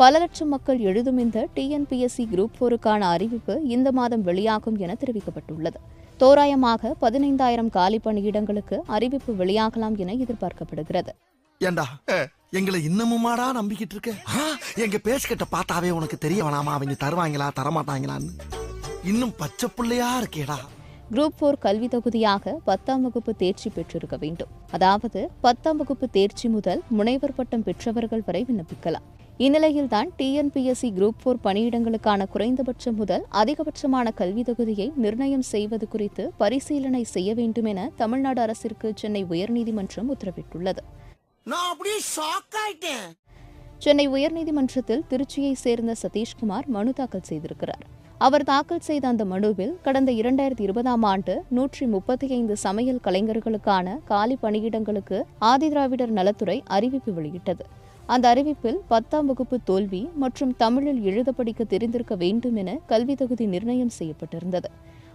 பல லட்சம் மக்கள் எழுதும் இந்த டிஎன்பிஎஸ்சி குரூப் போருக்கான அறிவிப்பு இந்த மாதம் வெளியாகும் என தெரிவிக்கப்பட்டுள்ளது. தோராயமாக பதினைந்தாயிரம் காலி பணியிடங்களுக்கு அறிவிப்பு வெளியாகலாம் என எதிர்பார்க்கப்படுகிறது. ஏண்டா? எங்களை இன்னமுமாடா நம்பிக்கிட்டு இருக்க? எங்க பேசிக்கிட்ட பார்த்தாவே உனக்கு தெரிய வேணாமா? அவங்க தருவாங்களா தரமாட்டாங்களான்னு. இன்னும் பச்சை புள்ளையா இருக்கேடா. குரூப் போர் கல்வி தொகுதியாக பத்தாம் வகுப்பு தேர்ச்சி பெற்றிருக்க வேண்டும். அதாவது பத்தாம் வகுப்பு தேர்ச்சி முதல் முனைவர் பட்டம் பெற்றவர்கள் வரை விண்ணப்பிக்கலாம். இந்நிலையில்தான் டிஎன்பிஎஸ்சி குரூப் போர் பணியிடங்களுக்கான குறைந்தபட்சம் முதல் அதிகபட்சமான கல்வி தொகுதியை நிர்ணயம் செய்வது குறித்து பரிசீலனை செய்ய வேண்டும் என தமிழ்நாடு அரசிற்கு சென்னை உயர்நீதிமன்றம் உத்தரவிட்டுள்ளது. சென்னை உயர்நீதிமன்றத்தில் திருச்சியை சேர்ந்த சதீஷ்குமார் மனு தாக்கல் செய்திருக்கிறார். அவர் தாக்கல் செய்த அந்த மனுவில் கடந்த இரண்டாயிரத்தி இருபதாம் ஆண்டு நூற்றி முப்பத்தி ஐந்து சமையல் கலைஞர்களுக்கான காலி பணியிடங்களுக்கு ஆதிதிராவிடர் நலத்துறை அறிவிப்பு வெளியிட்டது. அந்த அறிவிப்பில் பத்தாம் வகுப்பு தோல்வி மற்றும் தமிழில் எழுத படிக்க தெரிந்திருக்க வேண்டும் என கல்வி தகுதி நிர்ணயம் செய்யப்பட்டிருந்தது.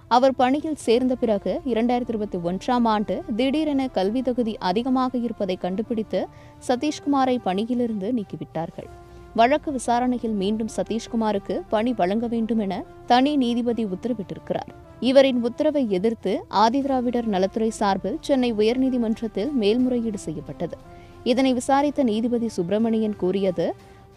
அவர் பணியில் சேர்ந்த பிறகு இரண்டாயிரத்தி இருபத்தி ஒன்றாம் ஆண்டு திடீரென கல்வி தகுதி அதிகமாக இருப்பதை கண்டுபிடித்து சதீஷ்குமாரை பணியிலிருந்து நீக்கிவிட்டார்கள். வழக்கு விசாரணையில் மீண்டும் சதீஷ்குமாருக்கு பணி வழங்க வேண்டும் என தனி நீதிபதி உத்தரவிட்டிருக்கிறார். இவரின் உத்தரவை எதிர்த்து ஆதிதிராவிடர் நலத்துறை சார்பில் சென்னை உயர்நீதிமன்றத்தில் மேல்முறையீடு செய்யப்பட்டது. இதனை விசாரித்த நீதிபதி சுப்பிரமணியன் கூறியது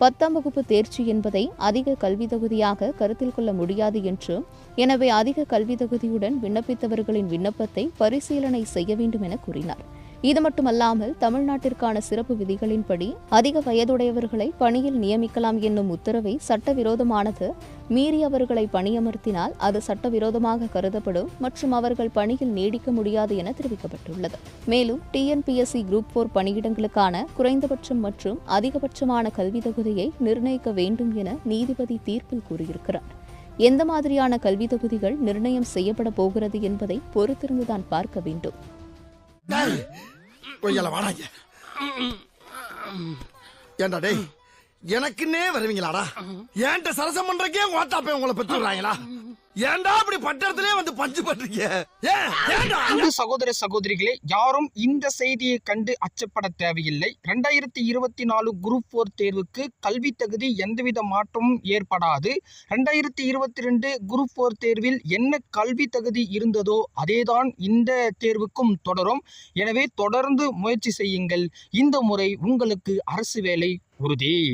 பத்தாம் வகுப்பு தேர்ச்சி என்பதை அதிக கல்வி தொகுதியாக கருத்தில் கொள்ள முடியாது என்றும் எனவே அதிக கல்வி தொகுதியுடன் விண்ணப்பித்தவர்களின் விண்ணப்பத்தை பரிசீலனை செய்ய வேண்டும் என கூறினார். இது மட்டுமல்லாமல் தமிழ்நாட்டிற்கான சிறப்பு விதிகளின்படி அதிக வயதுடையவர்களை பணியில் நியமிக்கலாம் என்னும் உத்தரவை சட்டவிரோதமானது மீறி அவர்களை பணியமர்த்தினால் அது சட்டவிரோதமாக கருதப்படும் மற்றும் அவர்கள் பணியில் நீடிக்க முடியாது என தெரிவிக்கப்பட்டுள்ளது. மேலும் டிஎன்பிஎஸ்சி குரூப் போர் பணியிடங்களுக்கான குறைந்தபட்சம் மற்றும் அதிகபட்சமான கல்வி தொகுதியை நிர்ணயிக்க வேண்டும் என நீதிபதி தீர்ப்பில் கூறியிருக்கிறார். எந்த மாதிரியான கல்வி தொகுதிகள் நிர்ணயம் செய்யப்பட போகிறது என்பதை பொறுத்திருந்துதான் பார்க்க வேண்டும். கொய்யால வாடாங்க. ஏண்டா டேய் எனக்குன்னே வருவீங்களாடா? ஏன்ட்ட சரசம் பண்றக்கே ஓட்டாப்பே உங்களை பெற்றுறாங்களா ஏன்டா அப்படி பட்டத்திலே வந்து பஞ்சு பண்றீங்க? ஏன் சகோதர சகோதரிகளே யாரும் இந்த செய்தியை கண்டு அச்சப்பட தேவையில்லை. ரெண்டாயிரத்தி இருபத்தி நாலு குரூப் போர் தேர்வுக்கு கல்வி தகுதி எந்தவித மாற்றமும் ஏற்படாது. ரெண்டாயிரத்தி இருபத்தி ரெண்டு குரூப் போர் தேர்வில் என்ன கல்வி தகுதி இருந்ததோ அதேதான் இந்த தேர்வுக்கும் தொடரும். எனவே தொடர்ந்து முயற்சி செய்யுங்கள். இந்த முறை உங்களுக்கு அரசு வேலை உறுதி.